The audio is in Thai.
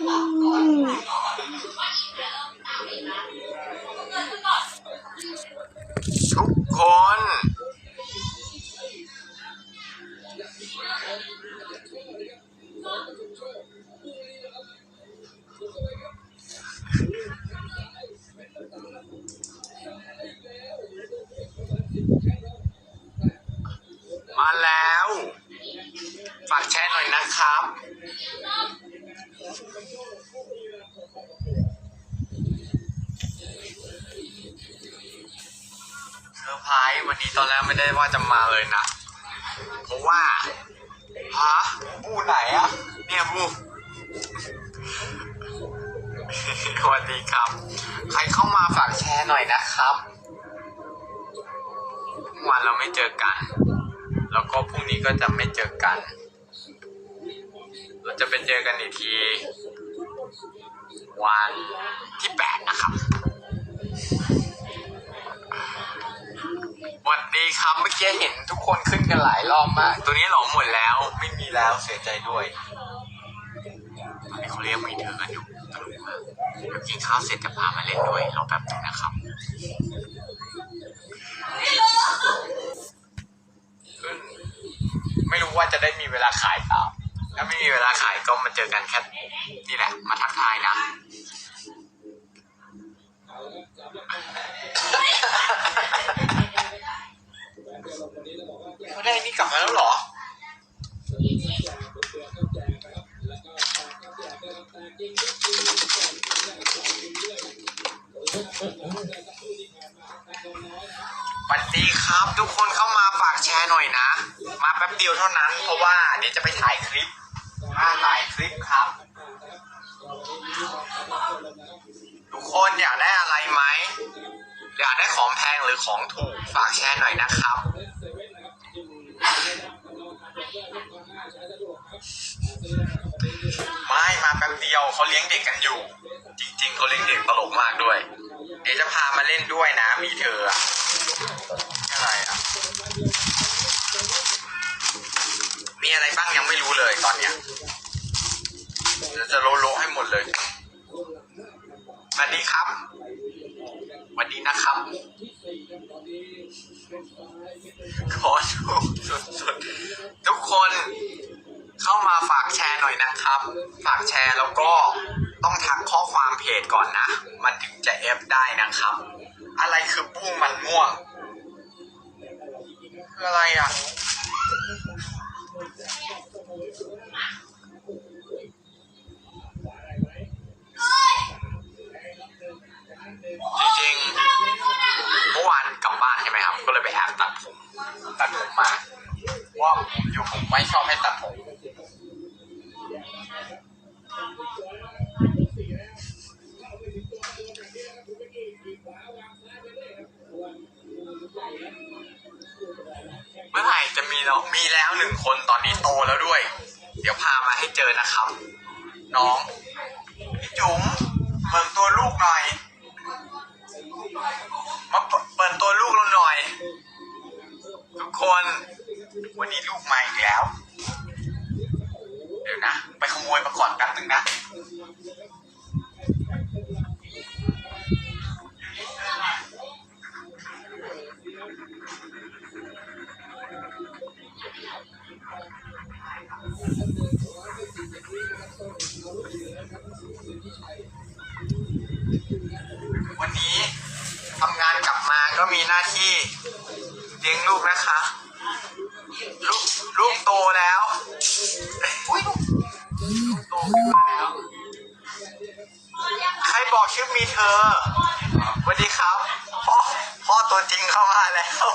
อืม นะครับ เซอร์ไพรส์วันนี้ตอนแรกไม่ได้ว่าจะมาเลยนะ เพราะว่า ฮะ บูไหนอะเนี่ยบูสวัสดีครับ ใครเข้ามาฝากแชร์หน่อยนะครับเมื่อวานเราไม่เจอกัน แล้วก็พรุ่งนี้ก็จะไม่เจอกัน เราจะไปเจอกันอีกที วันที่แปดนะครับวัสดีครับเมื่อกี้เห็นทุกคนขึ้นกันหลายรอบมาก ตัวนี้หลอมหมดแล้วไม่มีแล้วเสียใจด้วยตอนนี้เขาเรียกมีเธอกันอยู่ตลกมากเดี๋ยวกินข้าวเสร็จจะพามาเล่นด้วยรอแป๊บนึงนะครับขึ้นไม่รู้ว่าจะได้มีเวลาขายป ถ้าไม่มีเวลาขายก็มาเจอกันแค่นี่แหละ มาทักทายนะ เขาได้นี่กลับมาแล้วเหรอ สวัสดีครับ ทุกคนเข้ามาฝากแชร์หน่อยนะ มาแป๊บเดียวเท่านั้น เพราะว่าเดี๋ยวจะไปถ่ายคลิป รือของถูกฝากแชร์หน่อยนะครับ ไม่มาแป๊บเดียวเขาเลี้ยงเด็กกันอยู่ จริงๆเขาเลี้ยงเด็กตลกมากด้วย เดี๋ยวจะพามาเล่นด้วยนะมีเธออะอะไรอะมีอะไรบ้างยังไม่รู้เลยตอนเนี้ยเดี๋ยวจะโลโลให้หมดเลยสวัสดีครับสวัสดีนะครับ ขอดูสุดๆทุกคนเข้ามาฝากแชร์หน่อยนะครับ ฝากแชร์แล้วก็ต้องทักข้อความเพจก่อนนะ มันถึงจะเอฟได้นะครับ อะไรคือบุ้งมันม่วงคืออะไรอะ อยู่ผมไม่ชอบให้ตัดผมเมื่อไหร่จะมีน้องมีแล้วหนึ่งคนตอนนี้โตแล้วด้วย เดี๋ยวพามาให้เจอนะครับ น้องพี่จุ๋มเปิดตัวลูกหน่อยมาเปิดเปิดตัวลูกเราหน่อย ทุกคน วันนี้ลูกมาอีกแล้ว เดี๋ยวนะ ไปขโมยมาก่อนแป๊บนึงนะวันนี้ทำงานกลับมาก็มีหน้าที่เลี้ยงลูกนะคะ ลูกลูกโตแล้วอุ้ยลูกลูกโตขึ้นมาแล้ว ใครบอกชื่อมีเธอสวัสดีครับ พ่อพ่อตัวจริงเข้ามาแล้ว